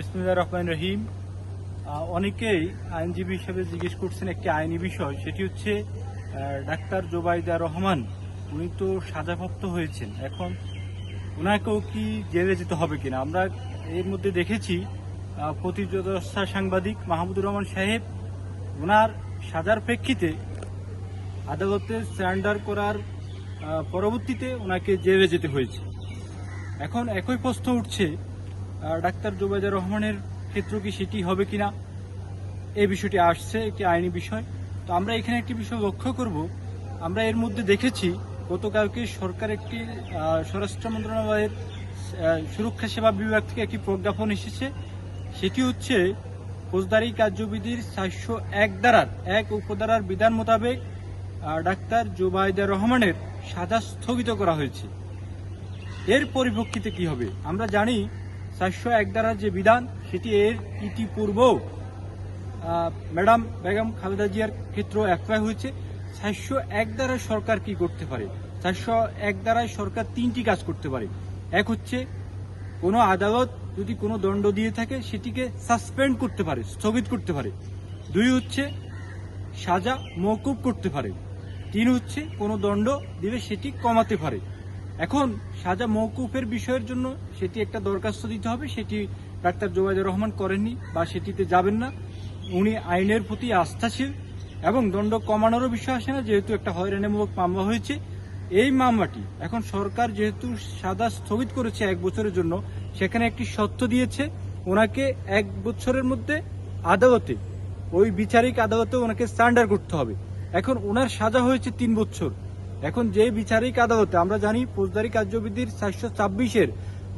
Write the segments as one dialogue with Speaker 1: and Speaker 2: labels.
Speaker 1: বিসমুল্লাহ রহমান রহিম। অনেকেই আইনজীবী হিসেবে জিজ্ঞেস করছেন একটি আইনি বিষয়, সেটি হচ্ছে ডাক্তার জোবাইদা রহমান, উনি তো সাজাপ্রাপ্ত হয়েছেন। এখন ওনাকেও কি জেলে যেতে হবে কিনা? আমরা এর মধ্যে দেখেছি প্রতিযোগিতা সাংবাদিক মাহমুদুর রহমান সাহেব ওনার সাজার প্রেক্ষিতে আদালতে সারেন্ডার করার পরবর্তীতে ওনাকে জেলে যেতে হয়েছে। এখন একই প্রশ্ন উঠছে ডাক্তার জুবাইদা রহমানের ক্ষেত্র কি সেটি হবে কিনা এই বিষয়টি আসছে একটি আইনি বিষয়। তো আমরা এখানে একটি বিষয় লক্ষ্য করব। আমরা এর মধ্যে দেখেছি, গতকালকে সরকার একটি স্বরাষ্ট্র মন্ত্রণালয়ের সুরক্ষা সেবা বিভাগ থেকে একটি প্রজ্ঞাপন এসেছে। সেটি হচ্ছে, ফৌজদারি কার্যবিধির চারশো এক দ্বারার এক উপধারার বিধান মোতাবেক ডাক্তার জুবাইদা রহমানের সাজা স্থগিত করা হয়েছে। এর পরিপ্রেক্ষিতে কি হবে? আমরা জানি চারশো এক দ্বারা যে বিধান, সেটি এর ইতিপূর্ব ম্যাডাম বেগম খালেদা জিয়ার ক্ষেত্র অ্যাপ্লাই হয়েছে। চারশো এক দ্বারা সরকার কি করতে পারে? চারশো এক দ্বারায় সরকার তিনটি কাজ করতে পারে। এক হচ্ছে, কোনো আদালত যদি কোনো দণ্ড দিয়ে থাকে, সেটিকে সাসপেন্ড করতে পারে, স্থগিত করতে পারে। দুই হচ্ছে, সাজা মৌকুব করতে পারে। তিন হচ্ছে, কোনো দণ্ড দিলে সেটি কমাতে পারে। এখন সাজা মৌকুফের বিষয়ের জন্য সেটি একটা দরখাস্ত দিতে হবে, সেটি ডাক্তার জোবাইদুর রহমান করেননি বা সেটিতে যাবেন না। উনি আইনের প্রতি আস্থাশীল এবং দণ্ড কমানোরও বিষয় আসে না, যেহেতু একটা হয়রানিমূলক মামলা হয়েছে। এই মামলাটি এখন সরকার যেহেতু সাদা স্থগিত করেছে এক বছরের জন্য, সেখানে একটি সত্য দিয়েছে, ওনাকে এক বছরের মধ্যে আদালতে, ওই বিচারিক আদালতে ওনাকে সারেন্ডার করতে হবে। এখন ওনার সাজা হয়েছে তিন বছর। এখন যে বিচারিক আদালতে, আমরা জানি ফৌজদারি কার্যবিধির চারশো ছাব্বিশের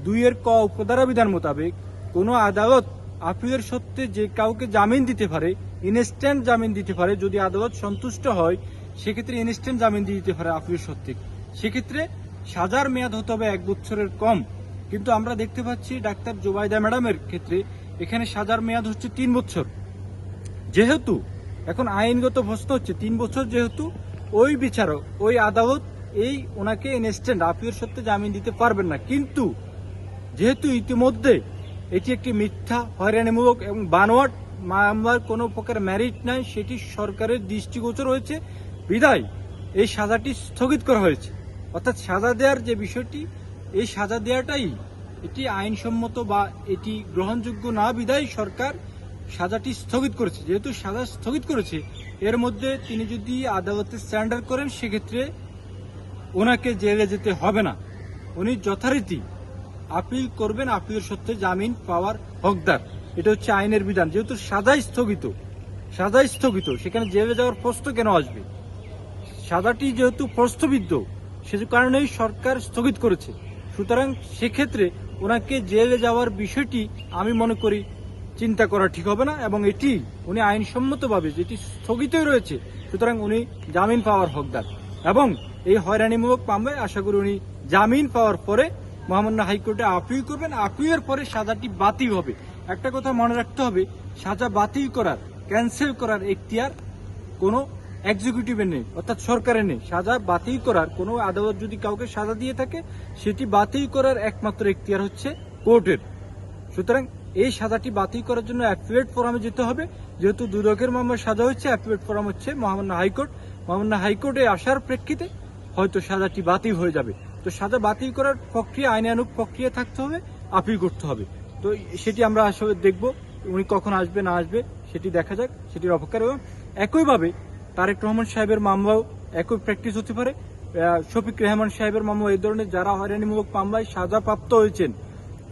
Speaker 1: দুইয়ের ক উপধারা বিধান মোতাবেক কোনো আদালত আপিলের সত্ত্বে যে কাউকে জামিন দিতে পারে, ইনস্ট্যান্ট জামিন দিতে পারে, যদি আদালত সন্তুষ্ট হয়, সেক্ষেত্রে ইনস্ট্যান্ট জামিন দিয়ে দিতে পারে আপিলের সত্ত্বে সেক্ষেত্রে সাজার মেয়াদ হতে হবে এক বছরের কম। কিন্তু আমরা দেখতে পাচ্ছি ডাক্তার জোবাইদা ম্যাডামের ক্ষেত্রে এখানে সাজার মেয়াদ হচ্ছে তিন বছর। যেহেতু এখন আইনগত প্রশ্ন হচ্ছে, তিন বছর যেহেতু ওই বিচারক, ওই আদালত, এই ওনাকে ইনস্ট্যান্ট আপিলের সত্ত্বে জামিন দিতে পারবেন না। কিন্তু যেহেতু ইতিমধ্যে এটি একটি মিথ্যা, হয়রানিমূলক এবং বানোয়াট মামলার কোনো প্রকার ম্যারিট নাই, সেটি সরকারের দৃষ্টিগোচর হয়েছে। বিদায়, এই সাজাটি স্থগিত করা হয়েছে। অর্থাৎ সাজা দেওয়ার যে বিষয়টি, এই সাজা দেওয়াটাই এটি আইনসম্মত বা এটি গ্রহণযোগ্য না। বিদায়, সরকার সাজাটি স্থগিত করেছে। যেহেতু সাজা স্থগিত করেছে এর মধ্যে তিনি যদি আদালতে স্ট্যান্ডার করেন, সেক্ষেত্রে ওনাকে জেলে যেতে হবে না। উনি যথারীতি আপিল করবেন, আপিলের সত্ত্বে জামিন পাওয়ার হকদার। এটা হচ্ছে আইনের বিধান। যেহেতু সাজাই স্থগিত সাজাই স্থগিত, সেখানে জেলে যাওয়ার প্রশ্ন কেন আসবে? সাজাটি যেহেতু প্রশ্নবিদ্ধ, সে কারণেই সরকার স্থগিত করেছে। সুতরাং সেক্ষেত্রে ওনাকে জেলে যাওয়ার বিষয়টি আমি মনে করি চিন্তা করা ঠিক হবে না এবং এটি উনি আইনসম্মতভাবে যেটি স্থগিতই রয়েছে, সুতরাং উনি জামিন পাওয়ার হকদার। এবং এই হয়রানিমূলক মামলায় আশা করি উনি জামিন পাওয়ার পরে মহামান্য হাইকোর্টে আপিল করবেন। আপিলের পরে সাজাটি বাতিল হবে। একটা কথা মনে রাখতে হবে, সাজা বাতিল করার, ক্যান্সেল করার এখতিয়ার কোনো এক্সিকিউটিভের নেই, অর্থাৎ সরকারের নেই। সাজা বাতিল করার কোনো আদালত যদি কাউকে সাজা দিয়ে থাকে, সেটি বাতিল করার একমাত্র এখতিয়ার হচ্ছে কোর্টের। সুতরাং এই সাজাটি বাতিল করার জন্য অ্যাপিলেট ফোরামে যেতে হবে। যেহেতু দুদকের মামলায় সাজা হচ্ছে অ্যাপিলেট ফোরাম হচ্ছে মহামান্য হাইকোর্ট। মহামান্য হাইকোর্টে আসার প্রেক্ষিতে হয়তো সাজাটি বাতিল হয়ে যাবে। তো সাজা বাতিল করার প্রক্রিয়া আইনানুক প্রক্রিয়া থাকতে হবে, আপিল করতে হবে। তো সেটি আমরা আসলে দেখব, উনি কখন আসবে, না আসবে, সেটি দেখা যাক, সেটির অপেক্ষা এবং একইভাবে তারেক রহমান সাহেবের মামলাও একই প্র্যাকটিস হতে পারে। শফিক রেহমান সাহেবের মামলা এই ধরনের। যারা হয়রানিমূলক মামলায় সাজাপ্রাপ্ত হয়েছেন,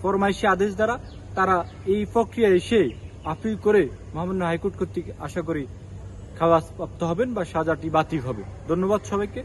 Speaker 1: ফরমাইশি আদেশ দ্বারা তারা এই প্রক্রিয়া এসে আপিল করে মহামান্য হাইকোর্ট কর্তৃক আশা করি খালাস প্রাপ্ত হবেন বা সাজাটি বাতিল হবে। ধন্যবাদ সবাইকে।